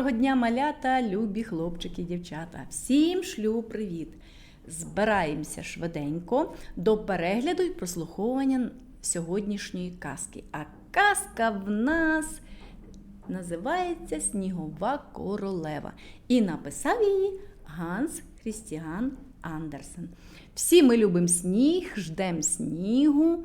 Доброго дня, малята, любі хлопчики дівчата. Всім шлю привіт! Збираємося швиденько до перегляду і прослуховування сьогоднішньої казки. А казка в нас називається Снігова королева. І написав її Ганс Хрістіан Андерсен. Всі ми любимо сніг, ждемо снігу.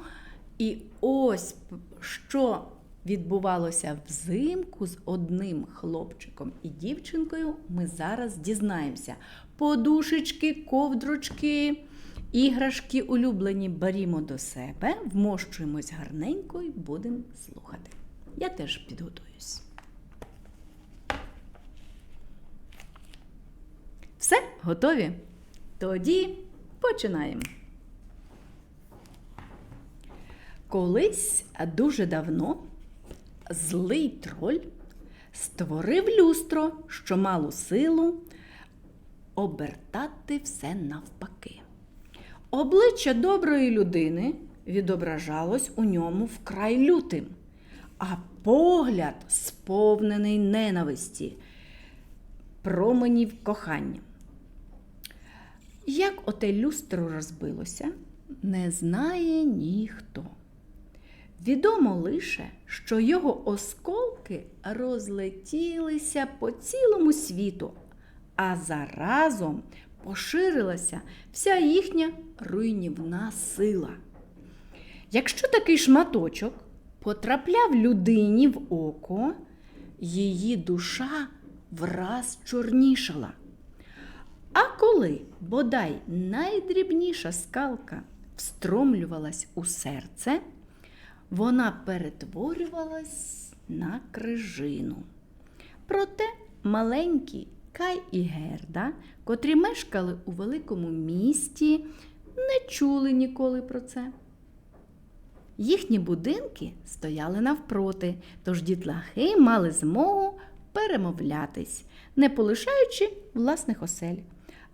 І ось що відбувалося взимку з одним хлопчиком і дівчинкою, ми зараз дізнаємося. Подушечки, ковдрочки, іграшки улюблені берімо до себе, вмощуємось гарненько і будемо слухати. Я теж підготуюсь. Все, готові? Тоді починаємо. Колись дуже давно злий троль створив люстро, що мало силу обертати все навпаки. Обличчя доброї людини відображалось у ньому вкрай лютим, а погляд сповнений ненависті, променів кохання. Як оте люстро розбилося, не знає ніхто. Відомо лише, що його осколки розлетілися по цілому світу, а заразом поширилася вся їхня руйнівна сила. Якщо такий шматочок потрапляв людині в око, її душа враз чорнішала. А коли бодай найдрібніша скалка встромлювалась у серце, вона перетворювалась на крижину. Проте маленькі Кай і Герда, котрі мешкали у великому місті, не чули ніколи про це. Їхні будинки стояли навпроти, тож дітлахи мали змогу перемовлятись, не полишаючи власних осель.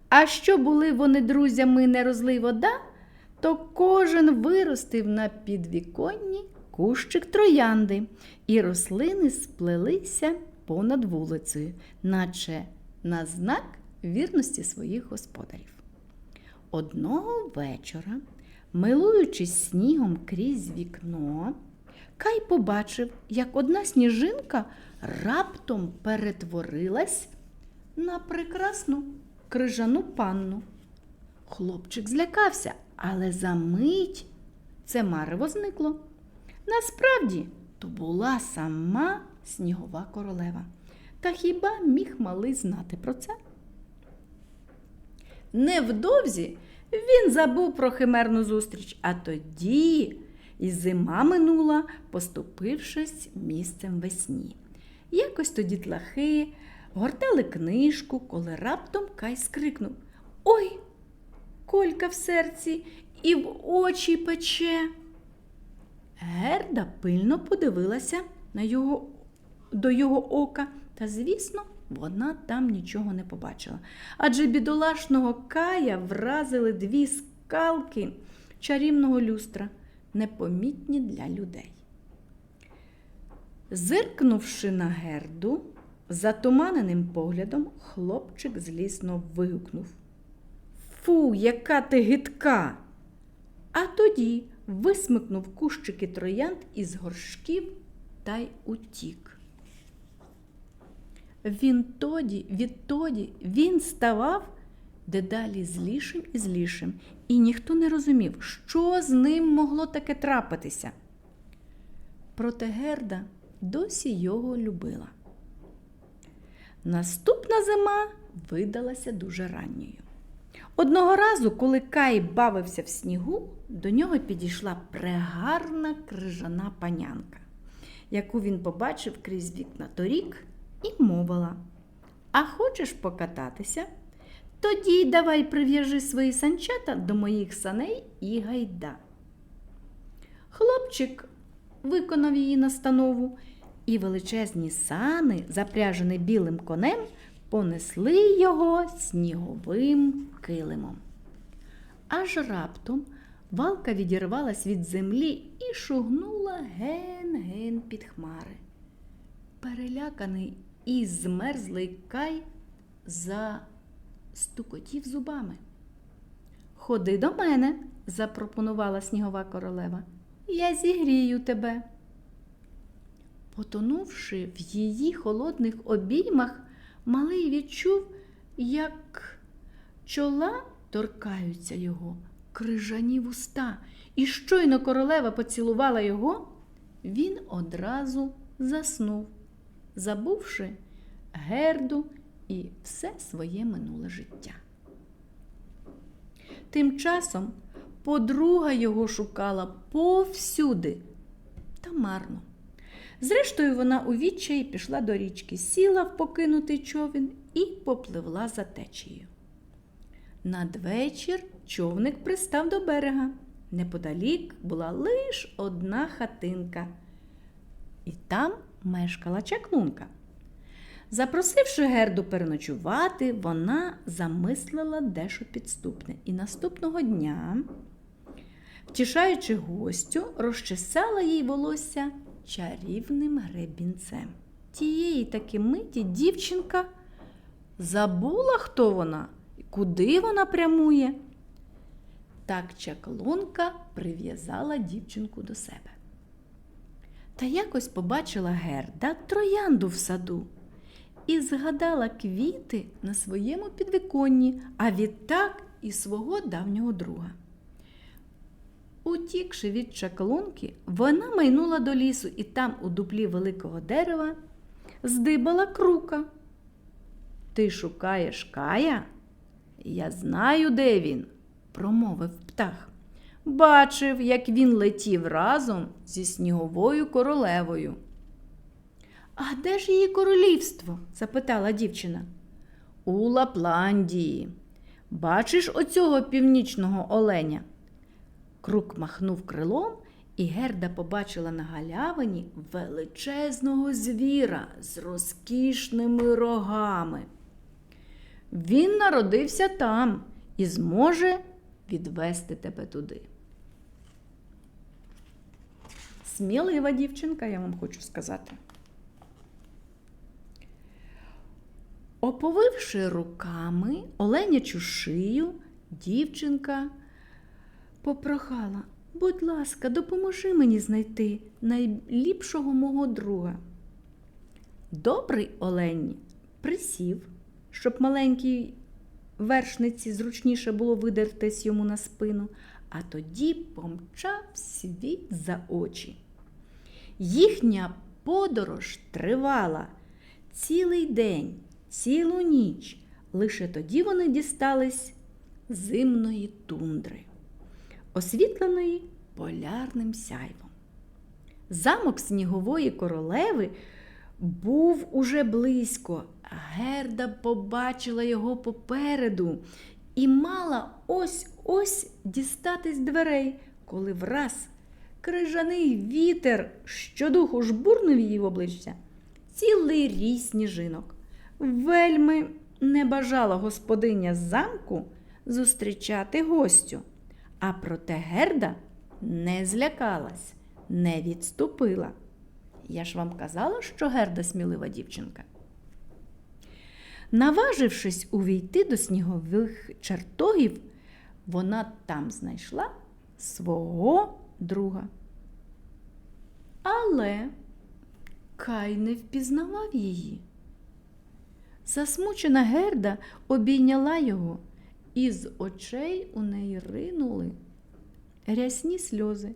А що були вони друзями не розлий вода, то кожен виростив на підвіконні кущик троянди, і рослини сплелися понад вулицею, наче на знак вірності своїх господарів. Одного вечора, милуючись снігом крізь вікно, Кай побачив, як одна сніжинка раптом перетворилась на прекрасну крижану панну. Хлопчик злякався, але за мить це марево зникло. Насправді, то була сама снігова королева. Та хіба міг малий знати про це? Невдовзі він забув про химерну зустріч, а тоді і зима минула, поступившись місцем весні. Якось то дітлахи гортали книжку, коли раптом Кай скрикнув Ой, колька в серці і в очі пече. Герда пильно подивилася на його, до його ока, та, звісно, вона там нічого не побачила. Адже бідолашного Кая вразили дві скалки чарівного люстра, непомітні для людей. Зиркнувши на герду, затуманеним поглядом, хлопчик злісно вигукнув. Фу, яка ти гидка! А тоді висмикнув кущики троянд із горшків та й утік. Він тоді, відтоді він ставав дедалі злішим і злішим, і ніхто не розумів, що з ним могло таке трапитися. Проте Герда досі його любила. Наступна зима видалася дуже ранньою. Одного разу, коли Кай бавився в снігу, до нього підійшла прегарна крижана панянка, яку він побачив крізь вікна торік, і мовила: А хочеш покататися? Тоді давай прив'яжи свої санчата до моїх саней і гайда. Хлопчик виконав її настанову, і величезні сани, запряжені білим конем, понесли його сніговим килимом. Аж раптом валка відірвалась від землі і шугнула ген-ген під хмари. Переляканий і змерзлий кай застукотів зубами. Ходи до мене, запропонувала снігова королева. Я зігрію тебе. Потонувши в її холодних обіймах, малий відчув, як чола торкаються його, крижані вуста, і щойно королева поцілувала його, він одразу заснув, забувши герду і все своє минуле життя. Тим часом подруга його шукала повсюди та марно. Зрештою, вона у відчаї пішла до річки, сіла в покинутий човен і попливла за течією. Надвечір човник пристав до берега. Неподалік була лише одна хатинка, і там мешкала чаклунка. Запросивши Герду переночувати, вона замислила дещо підступне. І наступного дня, втішаючи гостю, розчесала їй волосся чарівним гребінцем. Тієї таки миті дівчинка забула, хто вона і куди вона прямує. Так чаклунка прив'язала дівчинку до себе. Та якось побачила Герда троянду в саду і згадала квіти на своєму підвіконні, а відтак і свого давнього друга. Утікши від чаклунки, вона майнула до лісу і там, у дуплі великого дерева, здибала крука. Ти шукаєш кая? Я знаю, де він, промовив птах. Бачив, як він летів разом зі сніговою королевою. А де ж її королівство? запитала дівчина. У Лапландії. Бачиш оцього північного оленя? Крук махнув крилом, і Герда побачила на галявині величезного звіра з розкішними рогами. Він народився там і зможе відвести тебе туди. Смілива дівчинка, я вам хочу сказати. Оповивши руками оленячу шию, дівчинка попрохала, будь ласка, допоможи мені знайти найліпшого мого друга. Добрий олень присів, щоб маленькій вершниці зручніше було видертись йому на спину, а тоді помчав світ за очі. Їхня подорож тривала цілий день, цілу ніч. Лише тоді вони дістались зимної тундри, освітленої полярним сяйвом. Замок снігової королеви був уже близько. Герда побачила його попереду і мала ось ось дістатись дверей, коли враз крижаний вітер щодуху жбурнув її в обличчя цілий рій сніжинок. Вельми не бажала господиня замку зустрічати гостю, а проте Герда не злякалась, не відступила. Я ж вам казала, що Герда смілива дівчинка. Наважившись увійти до снігових чертогів, вона там знайшла свого друга. Але Кай не впізнавав її. Засмучена Герда обійняла його, і з очей у неї ринули рясні сльози.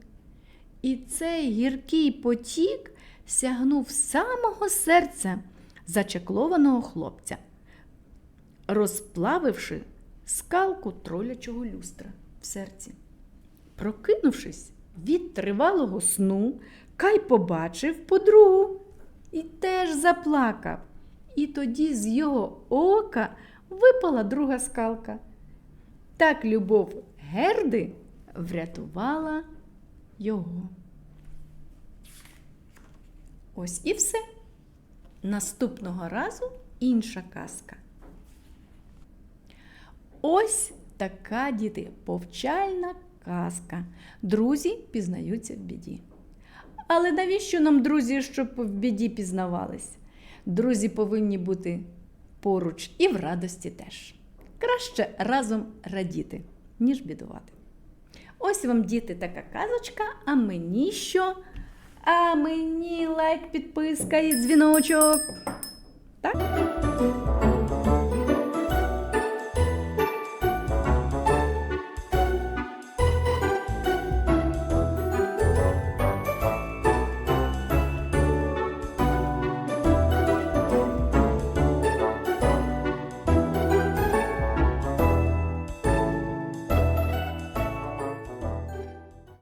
І цей гіркий потік сягнув самого серця зачеклованого хлопця, розплавивши скалку тролячого люстра в серці. Прокинувшись від тривалого сну, Кай побачив подругу і теж заплакав. І тоді з його ока випала друга скалка. Так любов Герди врятувала його. Ось і все. Наступного разу інша казка. Ось така діти повчальна казка. Друзі пізнаються в біді. Але навіщо нам друзі, щоб в біді пізнавались? Друзі повинні бути поруч і в радості теж. Краще разом радіти, ніж бідувати. Ось вам, діти, така казочка, а мені що? А мені лайк, підписка і дзвіночок. Так?